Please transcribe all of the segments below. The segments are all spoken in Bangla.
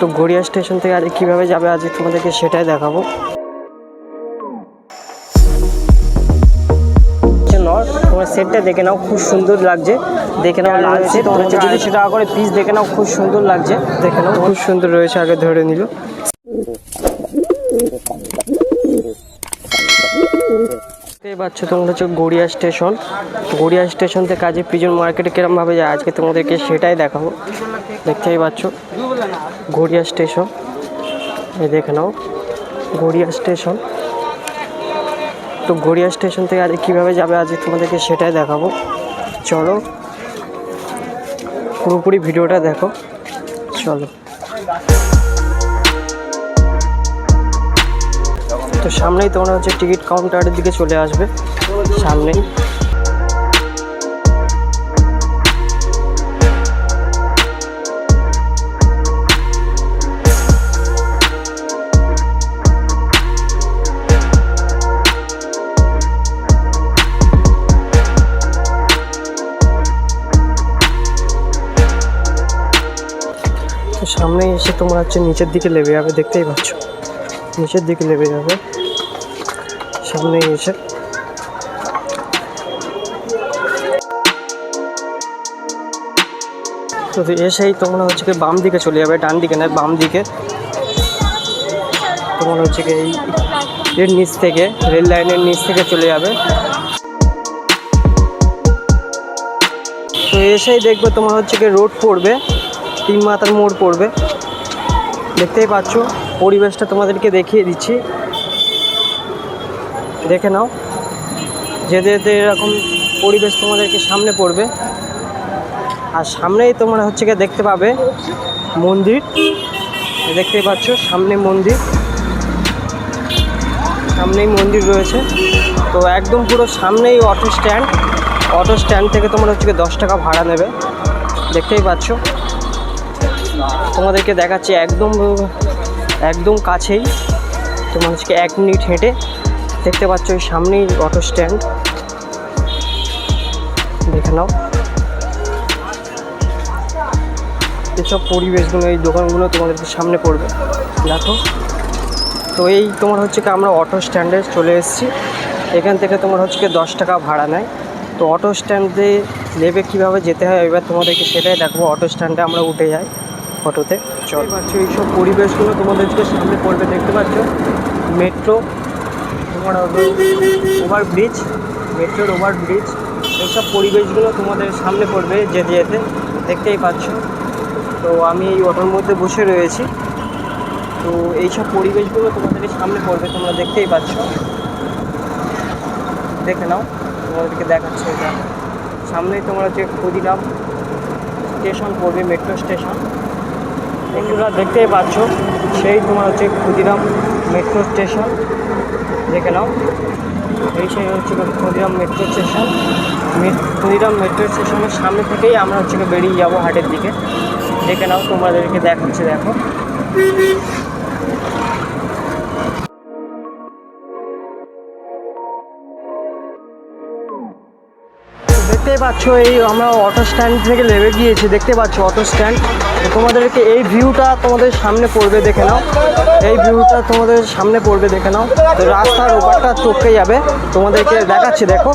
তো গড়িয়া স্টেশন থেকে আজ কীভাবে যাবে আজকে তোমাদেরকে সেটাই দেখাবো। তোমার সেটটা দেখে নাও, খুব সুন্দর লাগছে। দেখে নাও লাল সেট দেড়শো টাকা করে পিস দেখে নাও, খুব সুন্দর লাগছে। দেখে নাও, খুব সুন্দর রয়েছে, আগে ধরে নিল। দেখতেই পাচ্ছ তোমরা হচ্ছে গড়িয়া স্টেশন। গড়িয়া স্টেশন থেকে কাজে পিজন মার্কেটে কিরমভাবে যায়? আজকে তোমাদেরকে সেটাই দেখাবো। দেখতেই পাচ্ছ, গড়িয়া স্টেশন। এই দেখে নাও, গড়িয়া স্টেশন। তো গড়িয়া স্টেশন থেকে আজ কীভাবে যাবে আজকে তোমাদেরকে সেটাই দেখাবো। চলো, পুরোপুরি ভিডিওটা দেখো। চলো। তো সামনেই তোমরা হচ্ছে টিকিট কাউন্টারের দিকে চলে আসবে সামনেই তো সামনেই এসে তোমরা হচ্ছে নিচের দিকে লেবে যাবে, দেখতেই পাচ্ছ। নিচের দিকে লেবে যাবে। সামনে এসে। তো এসেই তোমরা হচ্ছে কি বাম দিকে চলে যাবে, ডান দিকে নয়, বাম দিকে। তোমার হচ্ছে কি এই এর নিচ থেকে, রেল লাইনের নিচ থেকে চলে যাবে। তো এসেই দেখবে তোমার হচ্ছে কি রোড পড়বে, তিন মাথার মোড় পড়বে। দেখতেই পাচ্ছ? পরিবেশটা তোমাদেরকে দেখিয়ে দিচ্ছি। দেখে নাও। যেতে যেতে এরকম পরিবেশ তোমাদেরকে সামনে পড়বে। আর সামনেই তোমরা হচ্ছে গিয়ে দেখতে পাবে মন্দির। দেখতেই পাচ্ছ, সামনে মন্দির। সামনেই মন্দির রয়েছে। তো একদম পুরো সামনেই অটো স্ট্যান্ড। অটো স্ট্যান্ড থেকে তোমরা হচ্ছে দশ টাকা ভাড়া নেবে। দেখতেই পাচ্ছ। তোমাদেরকে দেখাচ্ছি, একদম একদম কাছেই। তোমার হচ্ছে এক মিনিট হেঁটে দেখতে পাচ্ছ ওই সামনেই অটো স্ট্যান্ড দেখে নাও। এসব পরিবেশগুলো, এই দোকানগুলো তোমাদেরকে সামনে পড়বে। দেখো। তো এই তোমার হচ্ছে কি আমরা অটো স্ট্যান্ডে চলে এসেছি। এখান থেকে তোমার হচ্ছে কি দশ টাকা ভাড়া নেয়। তো অটো স্ট্যান্ডে নেবে কীভাবে যেতে হয়, এবার তোমাদেরকে সেটাই দেখব। অটো স্ট্যান্ডে আমরা উঠে যাই অটোতে চল। পাচ্ছ এইসব পরিবেশগুলো তোমাদেরকে সামনে পড়বে, দেখতে পাচ্ছ? মেট্রো, তোমার ওভার ব্রিজ, মেট্রোর ওভার ব্রিজ, এইসব পরিবেশগুলো তোমাদের সামনে পড়বে যেতে যেতে, দেখতেই পাচ্ছ। তো আমি এই অটোর মধ্যে বসে রয়েছি। তো এইসব পরিবেশগুলো তোমাদের সামনে পড়বে, তোমরা দেখতেই পাচ্ছ। দেখে নাও, তোমাদেরকে দেখাচ্ছে এটা। সামনেই তোমরা হচ্ছে ক্ষুদিরাম স্টেশন পড়বে, মেট্রো স্টেশন। বন্ধুরা দেখতেই পাচ্ছ, সেই তোমার হচ্ছে ক্ষুদিরাম মেট্রো স্টেশন দেখে নাও। এই সেই হচ্ছে Khudiram metro station Khudiram metro স্টেশনের সামনে থেকেই আমরা হচ্ছে বেরিয়ে যাব হাটের দিকে। দেখে নাও, তোমাদেরকে দেখাচ্ছে, দেখো। পাচ্ছ এই আমরা অটো স্ট্যান্ড থেকে নেমে গিয়েছি, দেখতে পাচ্ছ অটো স্ট্যান্ড তোমাদেরকে এই ভিউটা তোমাদের সামনে পড়বে, দেখে নাও। এই ভিউটা তোমাদের সামনে পড়বে, দেখে নাও। রাস্তার ওপারটা টপকে যাবে, তোমাদেরকে দেখাচ্ছি, দেখো।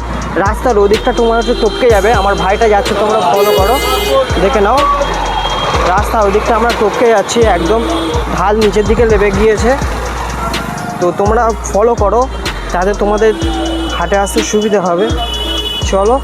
রাস্তার ওদিকটা তোমার হচ্ছে টপকে যাবে, আমার ভাইটা যাচ্ছে, তোমরা ফলো করো। দেখে নাও। রাস্তা ওদিকটা আমরা টপকে যাচ্ছি, একদম ঢাল নিচের দিকে লেবে গিয়েছে। তো তোমরা ফলো করো, যাতে তোমাদের হাটে আসতে সুবিধা হবে। চলো।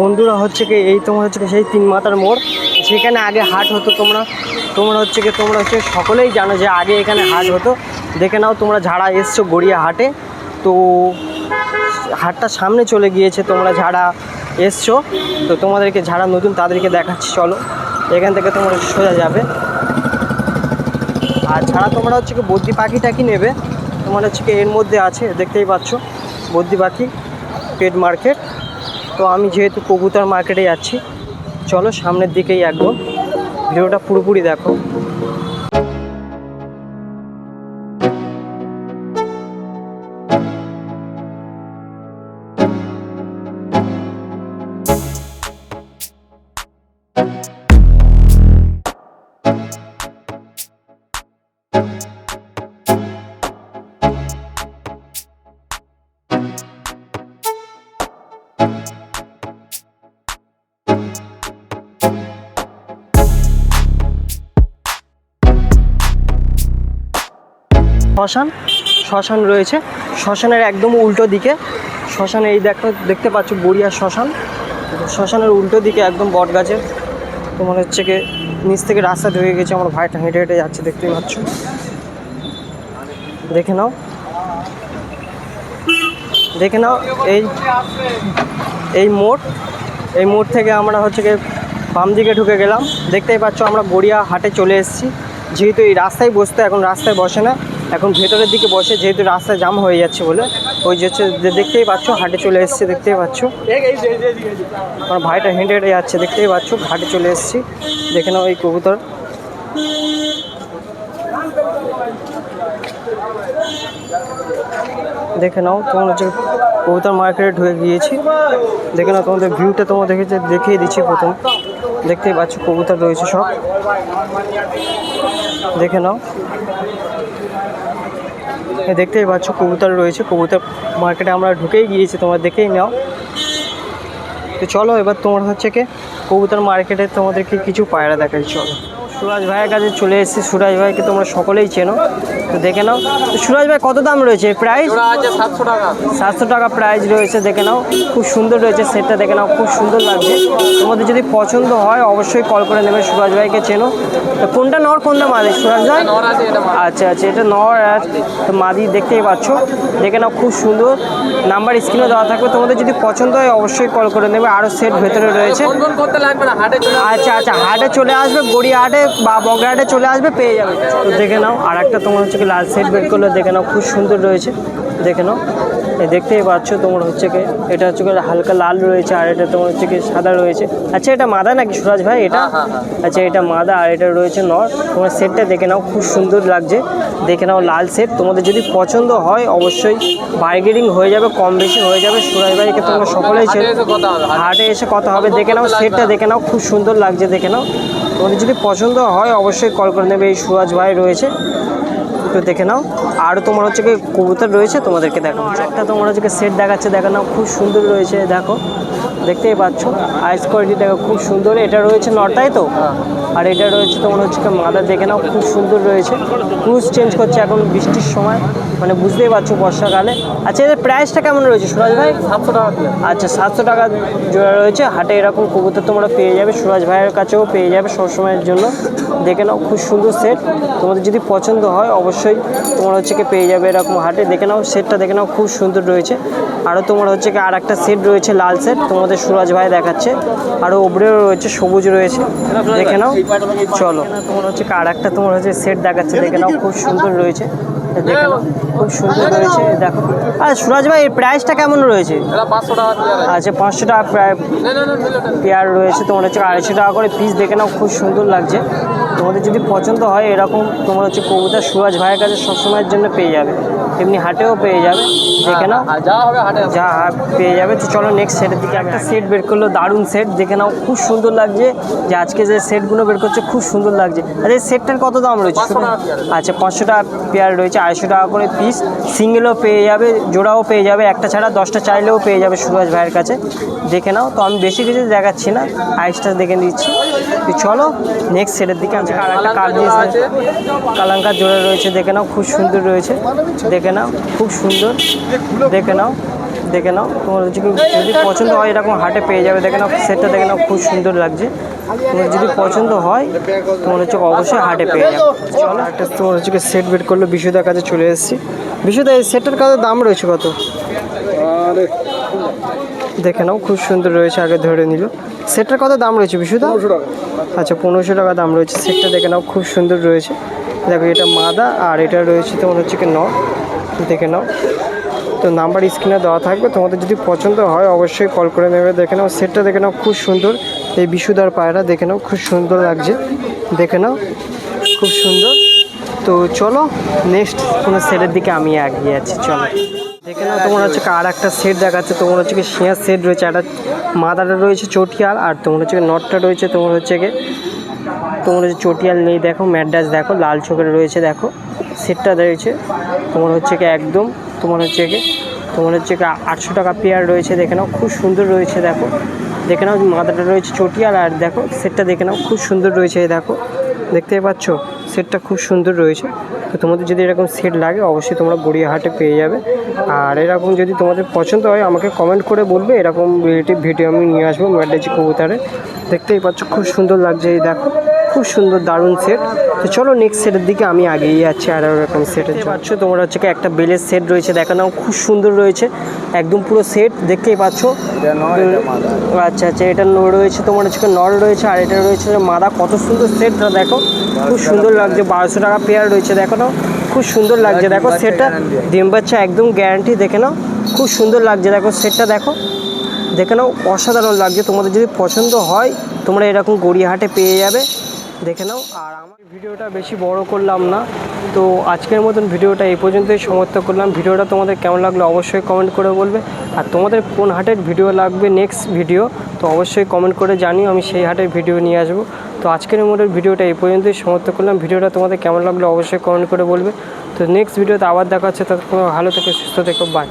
বন্ধুরা হচ্ছে কি, এই তোমার হচ্ছে সেই তিন মাতার মোড় সেখানে আগে হাট হতো তোমরা তোমরা হচ্ছে কি, তোমরা হচ্ছে সকলেই জানো যে আগে এখানে হাট হতো। দেখে নাও তোমরা যারা এসছো গড়িয়া হাটে, তো হাটটা সামনে চলে গিয়েছে, তোমরা যারা এসছো, তো তোমাদেরকে যারা নতুন তাদেরকে দেখাচ্ছি, চলো। এখান থেকে তোমরা সোজা যাবে। আর ছাড়া তোমরা হচ্ছে কি বদ্যি পাখিটা কি নেবে তোমার হচ্ছে কি এর মধ্যে আছে, দেখতেই পাচ্ছ বদ্যি পাখি, পেট মার্কেট। তো আমি যেহেতু কবুতর মার্কেটে যাচ্ছি চলো সামনের দিকেই একদম ভিডিওটা পুরোপুরি দেখো। শ্মশান শ্মশান রয়েছে। শ্মশানের একদম উল্টো দিকে, শ্মশানে এই দেখো, দেখতে পাচ্ছ বড়িয়া শ্মশান। শ্মশানের উল্টো দিকে একদম বট গাছের তোমার হচ্ছে কি নিচ থেকে রাস্তা ঢুকে গেছে, আমার ভাইটা হেঁটে হেঁটে যাচ্ছে, দেখতেই পাচ্ছ। দেখে নাও। দেখে নাও, এই এই মোড় এই মোড় থেকে আমরা হচ্ছে কি বাম দিকে ঢুকে গেলাম। দেখতেই পাচ্ছ আমরা গড়িয়া হাটে চলে এসেছি। যেহেতু এই রাস্তায় বসতে এখন রাস্তায় বসে না এখন ভেতরের দিকে বসে যেহেতু রাস্তায় জাম হয়ে যাচ্ছে বলে, ওই যে দেখতেই পাচ্ছ, হাটে চলে এসেছি, দেখতেই পাচ্ছ। আমার ভাইটা হেঁটে হেঁটে যাচ্ছে, দেখতেই পাচ্ছ, হাটে চলে এসেছি। দেখে নাও এই কবুতর। দেখে নাও তোমার হচ্ছে কবুতর মার্কেটে ঢুকে গিয়েছি। দেখে নাও তোমাদের ভিউটা তোমাদের দেখে দেখিয়ে দিচ্ছি প্রথম। দেখতেই পাচ্ছ, কবুতর রয়েছে সব। দেখে নাও। দেখতেই পাচ্ছ, কবুতর রয়েছে। কবুতর মার্কেটে আমরা ঢুকেই গিয়েছি, তোমার দেখেই নাও। তো চলো, এবার তোমার হচ্ছে কি, কবুতর মার্কেটে তোমাদেরকে কিছু পায়রা দেখাই, চলো। সুরাজ ভাইয়ের কাছে চলে এসেছি। সুরাজ ভাইকে তোমরা সকলেই চেনো। তো দেখে নাও। তো সুরাজ ভাই কত দাম রয়েছে? প্রাইস? সাতশো টাকা। সাতশো টাকা প্রাইস রয়েছে দেখে নাও। খুব সুন্দর রয়েছে সেটটা দেখে নাও। খুব সুন্দর লাগছে। তোমাদের যদি পছন্দ হয় অবশ্যই কল করে নেবে সুরাজ ভাইকে চেনো। তো কোনটা নর কোনটা মাদি? সুরাজ ভাই। আচ্ছা আচ্ছা এটা নর আর তো মাদি দেখতেই পাচ্ছ। দেখে নাও খুব সুন্দর। নাম্বার স্ক্রিনে দেওয়া থাকবে। তোমাদের যদি পছন্দ হয় অবশ্যই কল করে নেবে। আরও সেট ভেতরে রয়েছে। আচ্ছা আচ্ছা হাটে চলে আসবে। গড়িয়া হাটে বা বগরা চলে আসবে, পেয়ে যাবে। তো দেখে নাও আর একটা তোমার হচ্ছে কি লাল সেট বের করলে দেখে নাও, খুব সুন্দর রয়েছে। দেখে নাও। এই দেখতেই পাচ্ছ তোমার হচ্ছে কি এটা হচ্ছে কি হালকা লাল রয়েছে আর এটা তোমার হচ্ছে কি সাদা রয়েছে। আচ্ছা এটা মাদা নাকি সুরাজ ভাই এটা? হ্যাঁ, হ্যাঁ, আচ্ছা এটা মাদা আর এটা রয়েছে নর। তোমার সেটটা দেখে নাও খুব সুন্দর লাগছে। দেখে নাও লাল সেট। তোমাদের যদি পছন্দ হয় অবশ্যই বার্গেনিং হয়ে যাবে কম বেশি হয়ে যাবে। সুরাজ ভাইকে তোমরা সকলেই হাটে এসে কথা হবে দেখে নাও সেটটা দেখে নাও খুব সুন্দর লাগছে দেখে নাও। তোমাদের যদি পছন্দ হয় অবশ্যই কল করে নেবে এই সুরাজ ভাই রয়েছে। তো দেখে নাও। আরও তোমার হচ্ছে কি কবুতর রয়েছে তোমাদেরকে দেখো একটা তোমার হচ্ছে কি সেট দেখাচ্ছে দেখে নাও খুব সুন্দর রয়েছে দেখো দেখতেই পাচ্ছ। আইস কোয়ালিটি দেখো খুব সুন্দর। এটা রয়েছে নটাই তো? আর এটা রয়েছে তোমার হচ্ছে কি মাদার দেখে নাও খুব সুন্দর রয়েছে। ক্রুজ চেঞ্জ করছে এখন বৃষ্টির সময় মানে বুঝতেই পারছ বর্ষাকালে। আচ্ছা এদের প্রাইসটা কেমন রয়েছে সুরাজ ভাই? সাতশো টাকা আচ্ছা সাতশো টাকা জোড়া রয়েছে। হাটে এরকম কবুতর তোমরা পেয়ে যাবে সুরাজ ভাইয়ের কাছেও পেয়ে যাবে সবসময়ের জন্য। দেখে নাও খুব সুন্দর সেট তোমাদের যদি পছন্দ হয় অবশ্যই তোমরা হচ্ছে কি পেয়ে যাবে এরকম হাটে। দেখে নাও সেটটা দেখে নাও খুব সুন্দর রয়েছে। আরও তোমার হচ্ছে কি আর একটা সেট রয়েছে লাল সেট তোমাদের সুরাজ ভাই দেখাচ্ছে। আরও ওপরেও রয়েছে সবুজ রয়েছে। দেখে নাও চলো। তোমার হচ্ছে কি আর একটা তোমার হচ্ছে সেট দেখাচ্ছে দেখে নাও খুব সুন্দর রয়েছে। দেখে নাও খুব সুন্দর রয়েছে দেখো। আর সুরাজ ভাই এর প্রাইসটা কেমন রয়েছে। আচ্ছা পাঁচশো টাকা প্রায়। পেয়ার রয়েছে তোমার হচ্ছে আড়াইশো টাকা করে পিস দেখে নাও খুব সুন্দর লাগছে। তোমাদের যদি পছন্দ হয়, এরকম তোমার হচ্ছে কবিতা সুরাজ ভাইয়ের কাছে সবসময়ের জন্য পেয়ে যাবে। এমনি হাটেও পেয়ে যাবে দেখে নাও। যা হবে হাটে যা পেয়ে যাবে তো চলো নেক্সট সেটের দিকে একটা সেট বের করল দারুণ সেট দেখে নাও খুব সুন্দর লাগছে যে আজকে যে সেটগুলো বের করছে খুব সুন্দর লাগছে। আর এই সেটটার কত দাম রয়েছে? 500 আচ্ছা পাঁচশো টাকা পেয়ার রয়েছে আড়াইশো টাকা করে পিস সিঙ্গেলও পেয়ে যাবে জোড়াও পেয়ে যাবে একটা ছাড়া দশটা চাইলেও পেয়ে যাবে সুরজ ভাইয়ের কাছে। দেখে নাও তো আমি বেশি কিছু দেখাচ্ছি না আইসটা দেখে নিচ্ছি। তো চলো নেক্সট সেটের দিকে আছে। কালাঙ্কার জোড়া রয়েছে দেখে নাও খুব সুন্দর রয়েছে। দেখে নাও খুব সুন্দর। দেখে নাও দেখে নাও তোমার হচ্ছে কি যদি পছন্দ হয় এরকম হাটে পেয়ে যাবে। দেখে নাও সেটটা দেখে নাও খুব সুন্দর লাগছে। তোমার যদি পছন্দ হয় তোমার হচ্ছে অবশ্যই হাটে পেয়ে যাবে। চলো একটা তোমার হচ্ছে কি সেট বের করল বিশুদার কাছে চলে এসেছি। বিশুদা এই সেটটার কত দাম রয়েছে কত? দেখে নাও খুব সুন্দর রয়েছে আগে ধরে নিল। সেটটার কত দাম রয়েছে বিশুদা? আচ্ছা পনেরোশো টাকা দাম রয়েছে। সেটটা দেখে নাও খুব সুন্দর রয়েছে। দেখো এটা মাদা আর এটা রয়েছে তোমার হচ্ছে কি ন দেখে নাও। তো নাম্বার স্ক্রিনে দেওয়া থাকবে, তোমাদের যদি পছন্দ হয় অবশ্যই কল করে নেবে, দেখে নাও। সেটটা দেখে নাও, খুব সুন্দর। এই বিশুদার পায়রা দেখে নাও, খুব সুন্দর লাগছে। দেখে নাও, খুব সুন্দর। তো চলো নেক্সট কোনো সেটের দিকে আমি এগিয়ে আছি, চলো। দেখে নাও, তোমার হচ্ছে আর একটা সেট দেখাচ্ছে। তোমার হচ্ছে কি সেট রয়েছে, একটা মাদাটা রয়েছে, চটিয়াল, আর তোমার হচ্ছে নটটা রয়েছে, তোমার হচ্ছে কি, তোমার হচ্ছে চটিয়াল নেই, দেখো ম্যাডাস দেখো, লাল চোখের রয়েছে, দেখো। সেটটা রয়েছে তোমার হচ্ছে কি একদম, তোমার হচ্ছে কি, তোমার হচ্ছে কি আটশো টাকা পেয়ার রয়েছে, দেখে নাও, খুব সুন্দর রয়েছে, দেখো। দেখে নাও, মাথাটা রয়েছে চটিয়াল, আর দেখো, সেটটা দেখে নাও, খুব সুন্দর রয়েছে দেখো। দেখতেই পাচ্ছ? সেটটা খুব সুন্দর রয়েছে। তো তোমাদের যদি এরকম সেট লাগে, অবশ্যই তোমরা গড়িয়াহাটে পেয়ে যাবে। আর এরকম যদি তোমাদের পছন্দ হয়, আমাকে কমেন্ট করে বলবে, এরকম রিলেটিভ ভিডিও আমি নিয়ে আসব ম্যাডাজি কবুতারে। দেখতেই পাচ্ছ, খুব সুন্দর লাগছে, এই দেখো। খুব সুন্দর দারুণ সেট তো চলো নেক্সট সেটের দিকে আমি আগিয়ে যাচ্ছি আর এরকম সেটের পাচ্ছ তোমরা হচ্ছে কি একটা বেলের সেট রয়েছে দেখানো খুব সুন্দর রয়েছে। একদম পুরো সেট দেখতেই পাচ্ছ। আচ্ছা আচ্ছা এটা ন- রয়েছে তোমার হচ্ছে কি নর রয়েছে আর এটা রয়েছে মাদা কত সুন্দর সেটটা দেখো। খুব সুন্দর লাগছে বারোশো টাকা পেয়ার রয়েছে দেখো নাও। খুব সুন্দর লাগছে দেখো সেটটা ডিম বাচ্চা একদম গ্যারান্টি দেখে নাও। খুব সুন্দর লাগছে দেখো সেটটা দেখো। দেখে নাও অসাধারণ লাগছে। তোমাদের যদি পছন্দ হয় তোমরা এরকম গড়িয়াহাটে পেয়ে যাবে। দেখে নাও। আর আমার ভিডিওটা বেশি বড় করলাম না। তো আজকের মতন ভিডিওটা এই পর্যন্তই সমাপ্ত করলাম। ভিডিওটা তোমাদের কেমন লাগল অবশ্যই কমেন্ট করে বলবে। আর তোমাদের কোন হাটের ভিডিও লাগবে নেক্সট ভিডিও তো অবশ্যই কমেন্ট করে জানিও। আমি সেই হাটের ভিডিও নিয়ে আসব। তো আজকের মতন ভিডিওটা এই পর্যন্তই সমাপ্ত করলাম। ভিডিওটা তোমাদের কেমন লাগল অবশ্যই কমেন্ট করে বলবে। তো নেক্সট ভিডিওতে আবার দেখা হচ্ছে। ততক্ষণ ভালো থেকে, সুস্থ থেকো। বাই